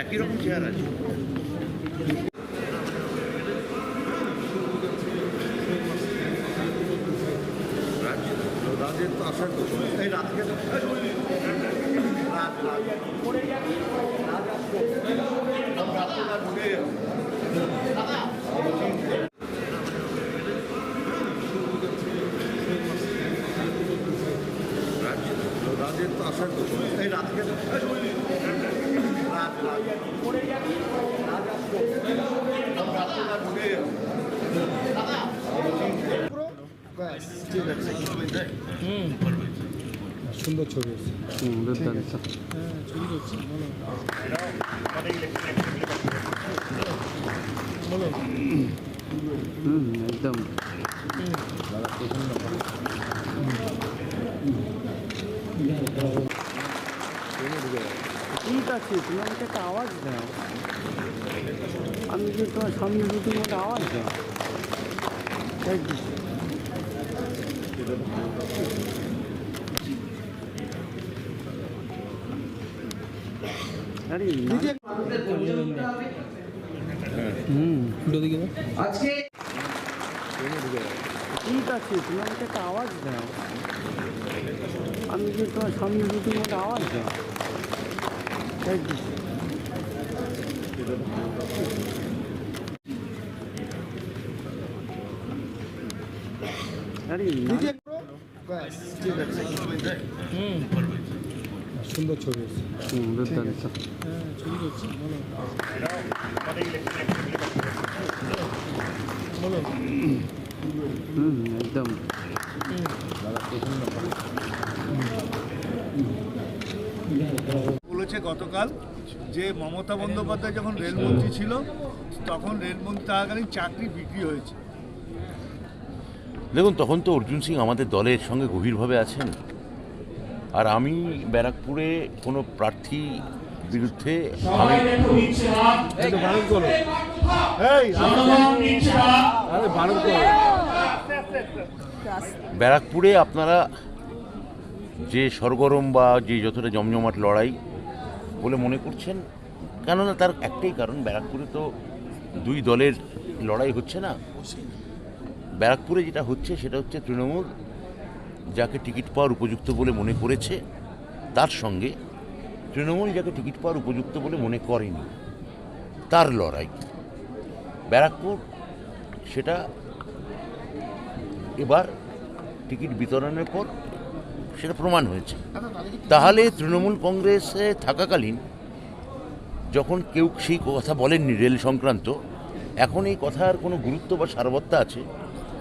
একই রকম চেয়ার আছে রাজের তো আসার তো এই রাতকে রাত রাত রাজের তো আসার তো এই রাতকে রাত রাত সুন্দর ছবি আছে হুম দুর্দান্ত হ্যাঁ ছবি হচ্ছে বলো বলো হুম একদম ঠিক আছে তুমি আমাকে একটা আওয়াজ দাও। আমি যে তোমার সামনে দিয়ে তুমি একটা আওয়াজ দাও। ঠিক আছে তুমি আমাকে একটা আওয়াজ দাও। আমি যে তোমার সামনে দিয়ে তুমি একটা আওয়াজ দাও। সুন্দর ছবি আছে হুম দুর্দান্ত হ্যাঁ ছবি হচ্ছে বলো বলো হুম একদম বলেছে গতকাল যে মমতা বন্দ্যোপাধ্যায় যখন রেলমন্ত্রী ছিল তখন রেলমন্ত্রী তাড়াতাড়ি চাকরি বিক্রি হয়েছে। দেখুন তখন তো অর্জুন সিং আমাদের দলের সঙ্গে গভীরভাবে আছেন। আর আমি ব্যারাকপুরে কোনো প্রার্থী বিরুদ্ধে আমি ব্যারাকপুরে আপনারা যে সরগরম বা যে যতটা জমজমাট লড়াই বলে মনে করছেন? কেননা তার একটাই কারণ, ব্যারাকপুরে তো দুই দলের লড়াই হচ্ছে না। ব্যারাকপুরে যেটা হচ্ছে সেটা হচ্ছে তৃণমূল, যাকে টিকিট পাওয়ার উপযুক্ত বলে মনে করেছে, তার সঙ্গে তৃণমূল যাকে টিকিট পাওয়ার উপযুক্ত বলে মনে করেনি, তার লড়াই। ব্যারাকপুর সেটা এবার টিকিট বিতরণের পর সেটা প্রমাণ হয়েছে। তাহলে তৃণমূল কংগ্রেসে থাকাকালীন যখন কেউ সেই কথা বলেননি রেল সংক্রান্ত এখন এই কথার কোনো গুরুত্ব বা সারবত্তা আছে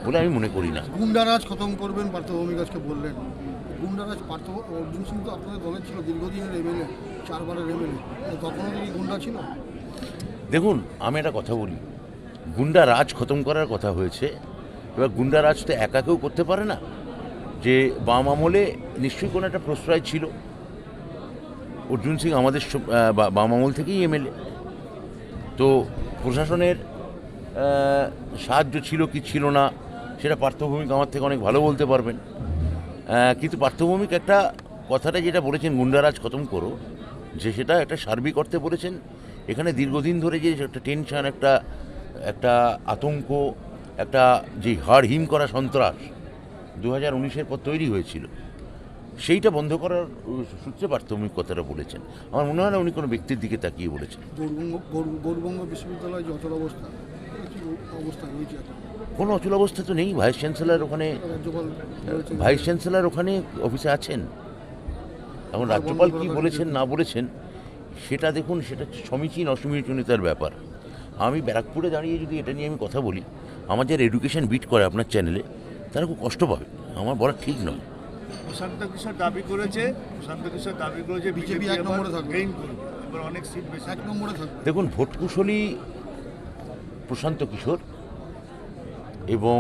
বলে আমি মনে করি না। গুন্ডারাজ খতম করবেন পার্থভূমিক আজকে বললেন। গুন্ডারাজ পার্থ অর্জুন সিং তো আপনাদের দলের ছিল দীর্ঘদিনের এমএলএ চারবারের এমএলএ তখনও কি গুন্ডা ছিল? দেখুন আমি একটা কথা বলি। গুন্ডা রাজ খতম করার কথা হয়েছে এবার গুন্ডা রাজ তো একা কেউ করতে পারে না। যে বাম আমলে নিশ্চয়ই কোনো একটা প্রশ্রয় ছিল। অর্জুন সিং আমাদের বাম আমল থেকেই এমএলএ। তো প্রশাসনের সাহায্য ছিল কি ছিল না, সেটা পার্থভূমিক আমার থেকে অনেক ভালো বলতে পারবেন। কিন্তু পার্থভূমিক একটা কথাটা যেটা বলেছেন গুন্ডারাজ, খতম করো, যে সেটা একটা সার্বিক অর্থে বলেছেন। এখানে দীর্ঘদিন ধরে যে একটা টেনশন একটা একটা আতঙ্ক, একটা যে হাড় হিম করা সন্ত্রাস দু হাজার উনিশের পর তৈরি হয়েছিল। সেইটা বন্ধ করার সূত্রে প্রাথমিক কথাটা বলেছেন। আমার মনে হয় না উনি কোনো ব্যক্তির দিকে তাকিয়ে বলেছেন। গৌরবঙ্গ বিশ্ববিদ্যালয় যে অচল অবস্থা কোনো অচল অবস্থা তো নেই। ভাইস চ্যান্সেলার ওখানে ভাইস চ্যান্সেলার ওখানে অফিসে আছেন। এখন রাজ্যপাল কি বলেছেন না বলেছেন সেটা দেখুন সেটা সমীচীন অসমীচীনতার ব্যাপার। আমি ব্যারাকপুরে দাঁড়িয়ে যদি এটা নিয়ে আমি কথা বলি আমার যারা এডুকেশন বিট করে আপনার চ্যানেলে তারা খুব কষ্ট পাবে। আমার বলা ঠিক নয়। প্রশান্ত কিশোর দাবি করেছে প্রশান্ত কিশোর দাবি করেছে বিজেপি এক নম্বরে থাকবে। এবার অনেক সিট বেশি এক নম্বরে থাকবে। দেখুন ভোট কুশলী প্রশান্ত কিশোর এবং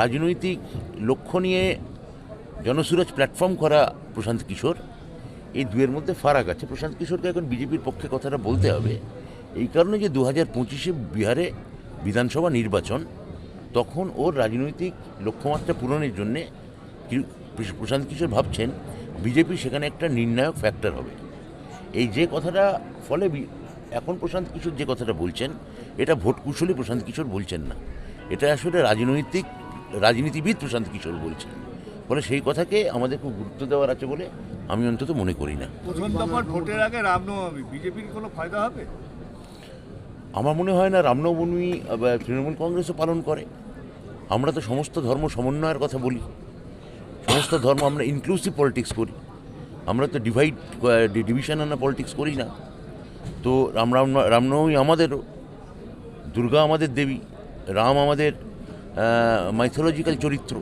রাজনৈতিক লক্ষ্য নিয়ে জনসুরাজ প্ল্যাটফর্ম করা প্রশান্ত কিশোর এই দুয়ের মধ্যে ফারাক আছে। প্রশান্ত কিশোরকে এখন বিজেপির পক্ষে কথাটা বলতে হবে। এই কারণে যে দু হাজার পঁচিশে বিহারে বিধানসভা নির্বাচন তখন ওর রাজনৈতিক লক্ষ্যমাত্রা পূরণের জন্যে প্রশান্ত কিশোর ভাবছেন বিজেপি সেখানে একটা নির্ণায়ক ফ্যাক্টর হবে। এই যে কথাটা ফলে এখন প্রশান্ত কিশোর যে কথাটা বলছেন, এটা ভোট কুশলী প্রশান্ত কিশোর বলছেন না। এটা আসলে রাজনৈতিক, রাজনীতিবিদ প্রশান্ত কিশোর বলছেন। ফলে সেই কথাকে আমাদের খুব গুরুত্ব দেওয়ার আছে বলে আমি অন্তত মনে করি না। ভোটের আগে রামনবমী, বিজেপির কোনো ফায়দা হবে? আমার মনে হয় না রামনবমী তৃণমূল কংগ্রেসও পালন করে। আমরা তো সমস্ত ধর্ম সমন্বয়ের কথা বলি। সমস্ত ধর্ম আমরা ইনক্লুসিভ পলিটিক্স করি। আমরা তো ডিভাইড ডিভিশন আনা পলিটিক্স করি না। তো রাম রাম রামনবমী আমাদেরও, দুর্গা আমাদের দেবী, রাম আমাদের মাইথোলজিক্যাল চরিত্র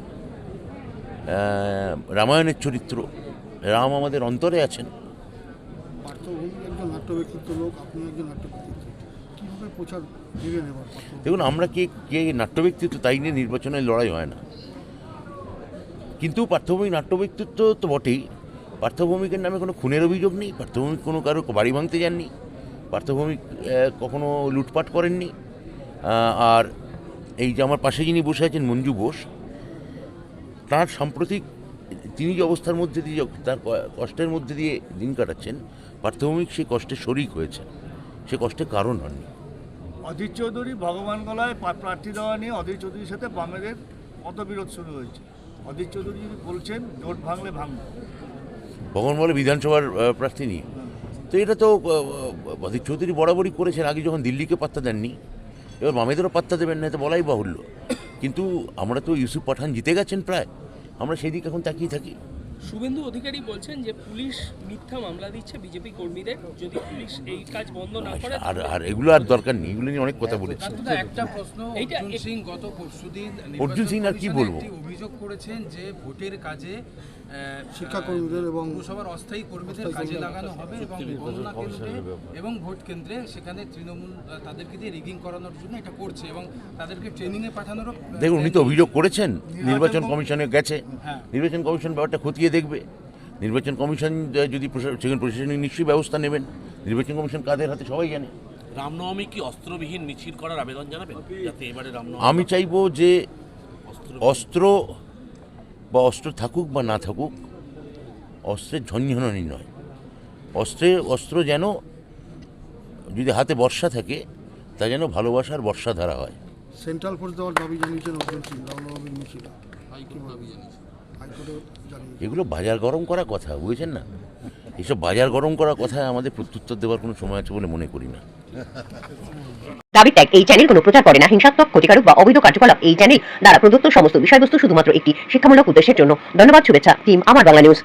রামায়ণের চরিত্র, রাম আমাদের অন্তরে আছেন। প্রচার দেখুন, আমরা কে কে নাট্য ব্যক্তিত্ব তাই নিয়ে নির্বাচনের লড়াই হয় না। কিন্তু পার্থভূমিক নাট্য ব্যক্তিত্ব তো বটেই। পার্থভূমিকের নামে কোনো খুনের অভিযোগ নেই, পার্থভূমিক কোনো কারও বাড়ি ভাঙতে যাননি, পার্থভূমিক কখনো লুটপাট করেননি। আর এই যে আমার পাশে যিনি বসে আছেন মঞ্জু বোস, তার সাম্প্রতিক তিনি যে অবস্থার মধ্যে দিয়ে, তার কষ্টের মধ্যে দিয়ে দিন কাটাচ্ছেন, পার্থভূমিক সেই কষ্টে শরিক হয়েছে সে কষ্টের কারণ হননি। অধীর চৌধুরী ভগবান গলায় প্রার্থী দেওয়া নিয়ে অধীর চৌধুরীর সাথে বামেদের মতবিরোধ শুরু হয়েছে। অধীর চৌধুরী যদি বলছেন, জোট ভাঙলে ভাঙবে। ভগবান বলে বিধানসভার প্রার্থী নিয়ে। তো এটা তো অধীর চৌধুরী বরাবরই করেছেন, আগে যখন দিল্লিকে পাত্তা দেননি, এবার বামেদেরও পাত্তা দেবেন না এটা বলাই বাহুল্য। কিন্তু আমরা তো ইউসুফ পাঠান জিতে গেছেন প্রায়। আমরা সেই দিকে এখন তাকিয়ে থাকি। শুভেন্দু অধিকারী বলছেন যে পুলিশ মিথ্যা মামলা দিচ্ছে বিজেপি কর্মীদের। যদি পুলিশ এই কাজ বন্ধ না করে আর আর এগুলো আর দরকার নেই এগুলো নিয়ে অনেক কথা বলেছি। একটা প্রশ্ন এইটা- অর্জুন সিং গত পরশুদিন অর্জুন সিং আর কি বলব? অভিযোগ করেছেন যে ভোটের কাজে শিক্ষাকর্মীদের এবং পুরসভার অস্থায়ী কর্মীদের কাজে লাগানো হবে এবং গণনা কেন্দ্রে এবং ভোট কেন্দ্রে সেখানে তৃণমূল তাদেরকে দিয়ে রিগিং করানোর জন্য এটা করছে এবং তাদেরকে ট্রেনিং এ পাঠানোরও দেখুন উনি তো অভিযোগ করেছেন নির্বাচন কমিশনে গেছে। হ্যাঁ। নির্বাচন কমিশন ব্যাপারটা খতিয়ে দেখবে। নির্বাচন কমিশন যদি সেখানে প্রশাসনিক নিশ্চয়ই ব্যবস্থা নেবেন। নির্বাচন কমিশন কাদের হাতে সবাই জানে। রামনবমী কি অস্ত্রবিহীন মিছিল করার আবেদন জানাবেন? যাতে এবারে রামনবমী আমি চাইব যে অস্ত্র অস্ত্র বা অস্ত্র থাকুক বা না থাকুক অস্ত্রের ঝঞ্ঝনানি নয়। অস্ত্রে অস্ত্র যেন যদি হাতে বর্ষা থাকে তা যেন ভালোবাসার বর্ষা ধারা হয়। সেন্ট্রাল ফোর্স দেওয়ার দাবি জানিয়েছেন অর্জুন সিং রামনবমীর মিছিলে হাইকোর্টে জানিয়েছেন এগুলো বাজার গরম করা কথা বুঝেছেন না? এসব বাজার গরম করা কথা আমাদের প্রত্যুত্তর দেওয়ার কোনো সময় আছে বলে মনে করি না। দাবি ত্যাগ এই চ্যানেল কোনো প্রচার করে না। হিংসাত্মক ক্ষতিকারক বা অবৈধ কার্যকলাপ এই চ্যানেল দ্বারা প্রদত্ত সমস্ত বিষয়বস্তু শুধুমাত্র একটি শিক্ষামূলক উদ্দেশ্যের জন্য। ধন্যবাদ শুভেচ্ছা টিম আমার বাংলা নিউজ